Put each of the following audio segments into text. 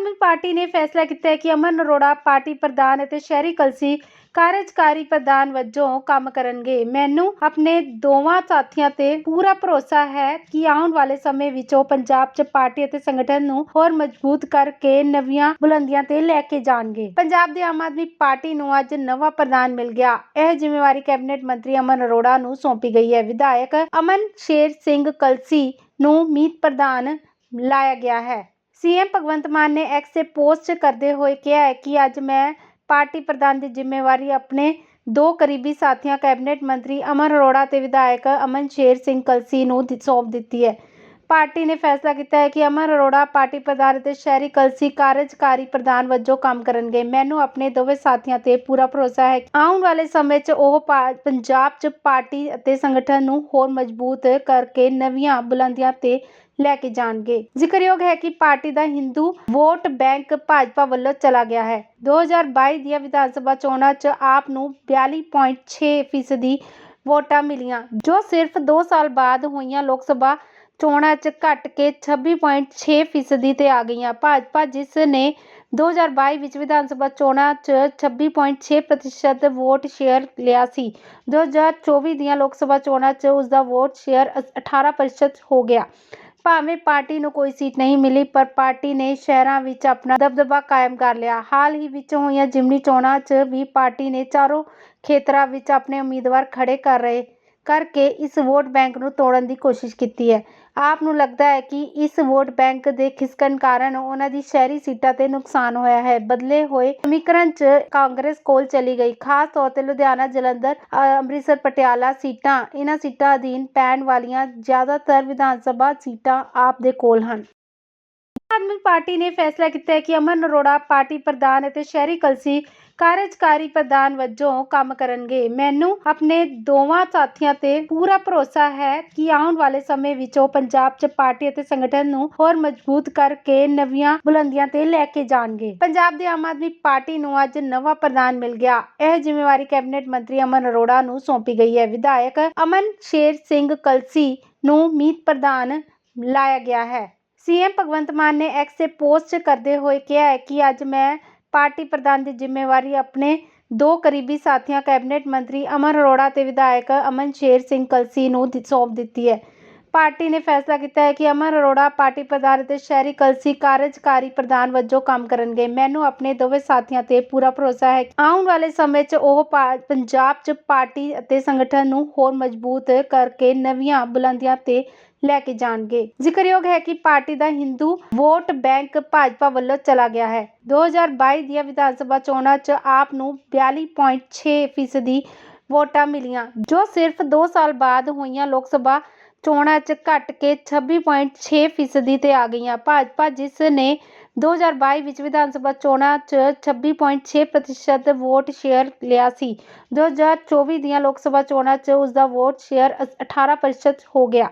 ਆਦਮੀ party ਨੇ ਫੈਸਲਾ ਕੀਤਾ ਹੈ ਕਿ ਅਮਨ ਅਰੋੜਾ ਪਾਰਟੀ ਪ੍ਰਧਾਨ ਅਤੇ ਸ਼ਹਿਰੀ ਕਲਸੀ ਕਾਰਜਕਾਰੀ ਪ੍ਰਧਾਨ ਵਜੋਂ ਕੰਮ ਕਰਨਗੇ। ਮੈਨੂੰ ਆਪਣੇ ਦੋਵਾਂ ਸਾਥੀਆਂ ਤੇ ਪੂਰਾ ਭਰੋਸਾ ਹੈ ਕਿ ਆਉਣ ਵਾਲੇ ਸਮੇਂ ਵਿੱਚ ਉਹ ਪੰਜਾਬ 'ਚ ਪਾਰਟੀ ਅਤੇ ਸੰਗਠਨ ਨੂੰ ਹੋਰ ਮਜ਼ਬੂਤ ਕਰਕੇ ਨਵੀਆਂ ਬੁਲੰਦੀਆਂ ਤੇ ਲੈ ਕੇ ਜਾਣਗੇ। ਪੰਜਾਬ ਦੇ ਆਮ ਆਦਮੀ ਪਾਰਟੀ ਨੂੰ ਅੱਜ ਨਵਾਂ ਪ੍ਰਧਾਨ ਮਿਲ ਗਿਆ। ਇਹ ਜ਼ਿੰਮੇਵਾਰੀ ਕੈਬਨਿਟ ਮੰਤਰੀ ਅਮਨ ਅਰੋੜਾ ਨੂੰ ਸੌਂਪੀ ਗਈ ਹੈ। ਵਿਧਾਇਕ ਅਮਨ ਸ਼ੇਰ ਸਿੰਘ ਕਲਸੀ ਨੂੰ ਮੀਤ ਪ੍ਰਧਾਨ ਲਾਇਆ ਗਿਆ ਹੈ। ਸੀਐਮ ਭਗਵੰਤ ਮਾਨ ਨੇ ਐਕਸ ਤੇ ਪੋਸਟ ਕਰਦੇ ਹੋਏ ਕਿਹਾ ਹੈ ਕਿ ਅੱਜ ਮੈਂ ਪਾਰਟੀ ਪ੍ਰਧਾਨ ਦੀ ਜ਼ਿੰਮੇਵਾਰੀ ਆਪਣੇ ਦੋ ਕਰੀਬੀ ਸਾਥੀਆਂ, ਕੈਬਨਿਟ ਮੰਤਰੀ ਅਮਨ ਅਰੋੜਾ ਤੇ ਵਿਧਾਇਕ ਅਮਨ ਸ਼ੇਰ ਸਿੰਘ ਕਲਸੀ ਨੂੰ ਸੌਂਪ ਦਿੱਤੀ ਹੈ। ਪਾਰਟੀ ਨੇ ਫੈਸਲਾ ਕੀਤਾ ਹੈ ਕਿ ਅਮਨ ਅਰੋੜਾ ਪਾਰਟੀ ਪ੍ਰਧਾਨ ਅਤੇ ਸ਼ਹਿਰੀ ਕਲਸੀ ਕਾਰਜਕਾਰੀ ਪ੍ਰਧਾਨ ਵਜੋਂ ਕੰਮ ਕਰਨਗੇ। ਮੈਨੂੰ ਆਪਣੇ ਦੋਵੇਂ ਸਾਥੀਆਂ ਤੇ ਪੂਰਾ ਭਰੋਸਾ ਹੈ ਆਉਣ ਵਾਲੇ ਸਮੇਂ 'ਚ ਉਹ ਪੰਜਾਬ 'ਚ ਪਾਰਟੀ ਅਤੇ ਸੰਗਠਨ ਨੂੰ ਹੋਰ ਮਜ਼ਬੂਤ ਕਰਕੇ ਨਵੀਆਂ ਬੁਲੰਦੀਆਂ ਤੇ ਲੈ ਕੇ ਜਾਣਗੇ। ਜ਼ਿਕਰਯੋਗ ਹੈ ਕਿ ਪਾਰਟੀ ਦਾ ਹਿੰਦੂ ਵੋਟ ਬੈਂਕ ਭਾਜਪਾ ਵੱਲੋਂ ਚਲਾ ਗਿਆ ਹੈ। 2022 ਦੀਆਂ ਵਿਧਾਨ ਸਭਾ ਚੋਣਾਂ 'ਚ ਆਪ ਨੂੰ 42.6 ਫੀਸਦੀ ਵੋਟਾਂ ਮਿਲੀਆਂ, ਜੋ ਸਿਰਫ 2 ਸਾਲ ਬਾਅਦ ਹੋਈਆਂ ਲੋਕ ਸਭਾ ਚੋਣਾਂ 'ਚ ਘਟ ਕੇ 26.6 ਫੀਸਦੀ ਤੇ ਆ ਗਈਆਂ। ਭਾਜਪਾ ਜਿਸ ਨੇ 2022 ਵਿੱਚ ਵਿਧਾਨ ਸਭਾ ਚੋਣਾਂ 'ਚ 26.6 ਪ੍ਰਤੀਸ਼ਤ ਵੋਟ ਸ਼ੇਅਰ ਲਿਆ ਸੀ 2024 ਦੀਆਂ ਲੋਕ ਸਭਾ ਚੋਣਾਂ 'ਚ ਉਸ ਦਾ ਵੋਟ ਸ਼ੇਅਰ 18 ਪ੍ਰਤੀਸ਼ਤ ਹੋ ਗਿਆ। ਭਾਵੇਂ ਪਾਰਟੀ ਨੂੰ ਕੋਈ ਸੀਟ ਨਹੀਂ ਮਿਲੀ, ਪਰ ਪਾਰਟੀ ਨੇ ਸ਼ਹਿਰਾਂ ਵਿੱਚ ਆਪਣਾ ਦਬਦਬਾ ਕਾਇਮ ਕਰ ਲਿਆ। ਹਾਲ ਹੀ ਵਿੱਚ ਹੋਈਆਂ ਜਿਮਨੀ ਚੋਣਾਂ 'ਚ ਵੀ ਪਾਰਟੀ ਨੇ ਚਾਰੋਂ ਖੇਤਰਾਂ ਵਿੱਚ ਆਪਣੇ ਉਮੀਦਵਾਰ ਖੜੇ ਕਰ ਰਹੇ ਕਰਕੇ ਇਸ ਵੋਟ ਬੈਂਕ ਨੂੰ ਤੋੜਨ ਦੀ ਕੋਸ਼ਿਸ਼ ਕੀਤੀ ਹੈ। ਆਪ ਨੂੰ ਲੱਗਦਾ ਹੈ ਕਿ ਇਸ ਵੋਟ ਬੈਂਕ ਦੇ ਖਿਸਕਣ ਕਾਰਨ ਉਹਨਾਂ ਦੀ ਸ਼ਹਿਰੀ ਸੀਟਾਂ ਤੇ ਨੁਕਸਾਨ ਹੋਇਆ ਹੈ। ਬਦਲੇ ਹੋਏ ਸਮੀਕਰਨ 'ਚ ਕਾਂਗਰਸ ਕੋਲ ਚਲੀ ਗਈ। ਖਾਸ ਤੌਰ ਤੇ ਲੁਧਿਆਣਾ, ਜਲੰਧਰ ਅੰਮ੍ਰਿਤਸਰ, ਪਟਿਆਲਾ ਸੀਟਾਂ ਇਹਨਾਂ ਸੀਟਾਂ ਅਧੀਨ ਪੈਣ ਵਾਲੀਆਂ ਜ਼ਿਆਦਾਤਰ ਵਿਧਾਨ ਸਭਾ ਸੀਟਾਂ ਆਪ ਦੇ ਕੋਲ ਹਨ। ਆਮ ਆਦਮੀ ਪਾਰਟੀ ਨੇ ਫੈਸਲਾ ਕੀਤਾ ਹੈ ਕਿ ਅਮਨ ਅਰੋੜਾ ਪਾਰਟੀ ਪ੍ਰਧਾਨ ਅਤੇ ਸ਼ਹਿਰੀ ਕਲਸੀ ਕਾਰਜਕਾਰੀ ਪ੍ਰਧਾਨ ਵਜੋਂ ਕੰਮ ਕਰਨਗੇ। ਮੈਨੂੰ ਆਪਣੇ ਦੋਵਾਂ ਸਾਥੀਆਂ ਤੇ ਪੂਰਾ ਭਰੋਸਾ ਹੈ ਕਿ ਆਉਣ ਵਾਲੇ ਸਮੇਂ ਵਿੱਚ ਉਹ ਪੰਜਾਬ 'ਚ ਪਾਰਟੀ ਅਤੇ ਸੰਗਠਨ ਨੂੰ ਹੋਰ ਮਜ਼ਬੂਤ ਕਰਕੇ ਨਵੀਆਂ ਬੁਲੰਦੀਆਂ ਤੇ ਲੈ ਕੇ ਜਾਣਗੇ। ਪੰਜਾਬ ਦੇ ਆਮ ਆਦਮੀ ਪਾਰਟੀ ਨੂੰ ਅੱਜ ਨਵਾਂ ਪ੍ਰਧਾਨ ਮਿਲ ਗਿਆ। ਇਹ ਜ਼ਿੰਮੇਵਾਰੀ ਕੈਬਨਿਟ ਮੰਤਰੀ ਅਮਨ ਅਰੋੜਾ ਨੂੰ ਸੌਂਪੀ ਗਈ ਹੈ। ਵਿਧਾਇਕ ਅਮਨ ਸ਼ੇਰ ਸਿੰਘ ਕਲਸੀ ਨੂੰ ਮੀਤ ਪ੍ਰਧਾਨ ਲਾਇਆ ਗਿਆ ਹੈ। ਸੀਐਮ ਭਗਵੰਤ ਮਾਨ ਨੇ ਐਕਸ ਤੇ ਪੋਸਟ ਕਰਦੇ ਹੋਏ ਕਿਹਾ ਹੈ ਕਿ ਅੱਜ ਮੈਂ ਪਾਰਟੀ ਪ੍ਰਧਾਨ ਦੀ ਜ਼ਿੰਮੇਵਾਰੀ ਆਪਣੇ ਦੋ ਕਰੀਬੀ ਸਾਥੀਆਂ, ਕੈਬਨਿਟ ਮੰਤਰੀ ਅਮਨ ਅਰੋੜਾ ਤੇ ਵਿਧਾਇਕ ਅਮਨ ਸ਼ੇਰ ਸਿੰਘ ਕਲਸੀ ਨੂੰ ਸੌਂਪ ਦਿੱਤੀ ਹੈ। ਪਾਰਟੀ ਨੇ ਫੈਸਲਾ ਕੀਤਾ ਹੈ ਕਿ ਅਮਨ ਅਰੋੜਾ ਪਾਰਟੀ ਪ੍ਰਧਾਨ ਅਤੇ ਸ਼ਹਿਰੀ ਕਲਸੀ ਕਾਰਜਕਾਰੀ ਪ੍ਰਧਾਨ ਵਜੋਂ ਕੰਮ ਕਰਨਗੇ। ਮੈਨੂੰ ਆਪਣੇ ਦੋਵੇਂ ਸਾਥੀਆਂ ਤੇ ਪੂਰਾ ਭਰੋਸਾ ਹੈ ਆਉਣ ਵਾਲੇ ਸਮੇਂ 'ਚ ਉਹ ਪੰਜਾਬ 'ਚ ਪਾਰਟੀ ਅਤੇ ਸੰਗਠਨ ਨੂੰ ਹੋਰ ਮਜ਼ਬੂਤ ਕਰਕੇ ਨਵੀਆਂ ਬੁਲੰਦੀਆਂ ਤੇ ਲੈ ਕੇ ਜਾਣਗੇ। ਜ਼ਿਕਰਯੋਗ ਹੈ ਕਿ ਪਾਰਟੀ ਦਾ ਹਿੰਦੂ ਵੋਟ ਬੈਂਕ ਭਾਜਪਾ ਵੱਲੋਂ ਚਲਾ ਗਿਆ ਹੈ। 2022 ਦੀਆਂ ਵਿਧਾਨ ਸਭਾ ਚੋਣਾਂ 'ਚ ਆਪ ਨੂੰ 42.6 ਫੀਸਦੀ ਵੋਟਾਂ ਮਿਲੀਆਂ, ਜੋ ਸਿਰਫ 2 ਸਾਲ ਬਾਅਦ ਹੋਈਆਂ ਲੋਕ ਸਭਾ ਚੋਣਾਂ 'ਚ ਘਟ ਕੇ 26.6 ਫੀਸਦੀ ਤੇ ਆ ਗਈਆਂ। ਭਾਜਪਾ ਜਿਸ ਨੇ 2022 ਵਿੱਚ ਵਿਧਾਨ ਸਭਾ ਚੋਣਾਂ 'ਚ 26.6 ਪ੍ਰਤੀਸ਼ਤ ਵੋਟ ਸ਼ੇਅਰ ਲਿਆ ਸੀ। 2024 ਦੀਆਂ ਲੋਕ ਸਭਾ ਚੋਣਾਂ 'ਚ ਉਸ ਦਾ ਵੋਟ ਸ਼ੇਅਰ 18 ਪ੍ਰਤੀਸ਼ਤ ਹੋ ਗਿਆ।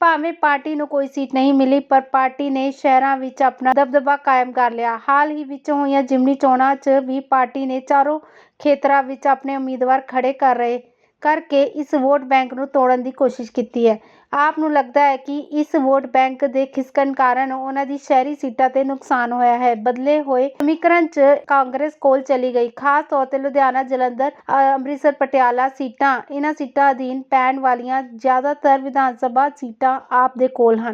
ਭਾਵੇਂ ਪਾਰਟੀ ਨੂੰ ਕੋਈ ਸੀਟ ਨਹੀਂ ਮਿਲੀ, ਪਰ ਪਾਰਟੀ ਨੇ ਸ਼ਹਿਰਾਂ ਵਿੱਚ ਆਪਣਾ ਦਬਦਬਾ ਕਾਇਮ ਕਰ ਲਿਆ। ਹਾਲ ਹੀ ਵਿੱਚ ਹੋਈਆਂ ਜਿਮਨੀ ਚੋਣਾਂ 'ਚ ਵੀ ਪਾਰਟੀ ਨੇ ਚਾਰੋਂ ਖੇਤਰਾਂ ਵਿੱਚ ਆਪਣੇ ਉਮੀਦਵਾਰ ਖੜੇ ਕਰ ਰਹੇ, ਕਰਕੇ ਇਸ ਵੋਟ ਬੈਂਕ ਨੂੰ ਤੋੜਨ ਦੀ ਕੋਸ਼ਿਸ਼ ਕੀਤੀ ਹੈ। ਆਪ ਨੂੰ ਲੱਗਦਾ ਹੈ ਕਿ ਇਸ ਵੋਟ ਬੈਂਕ ਦੇ ਖਿਸਕਣ ਕਾਰਨ ਉਹਨਾਂ ਦੀ ਸ਼ਹਿਰੀ ਸੀਟਾਂ ਤੇ ਨੁਕਸਾਨ ਹੋਇਆ ਹੈ। ਬਦਲੇ ਹੋਏ ਸਮੀਕਰਨ 'ਚ ਕਾਂਗਰਸ ਕੋਲ ਚਲੀ ਗਈ। ਖਾਸ ਤੌਰ ਤੇ ਲੁਧਿਆਣਾ ਜਲੰਧਰ ਅ, ਅੰਮ੍ਰਿਤਸਰ ਪਟਿਆਲਾ ਸੀਟਾਂ ਇਹਨਾਂ ਸੀਟਾਂ ਅਧੀਨ ਪੈਣ ਵਾਲੀਆਂ ਜ਼ਿਆਦਾਤਰ ਵਿਧਾਨ ਸਭਾ ਸੀਟਾਂ ਆਪ ਦੇ ਕੋਲ ਹਨ।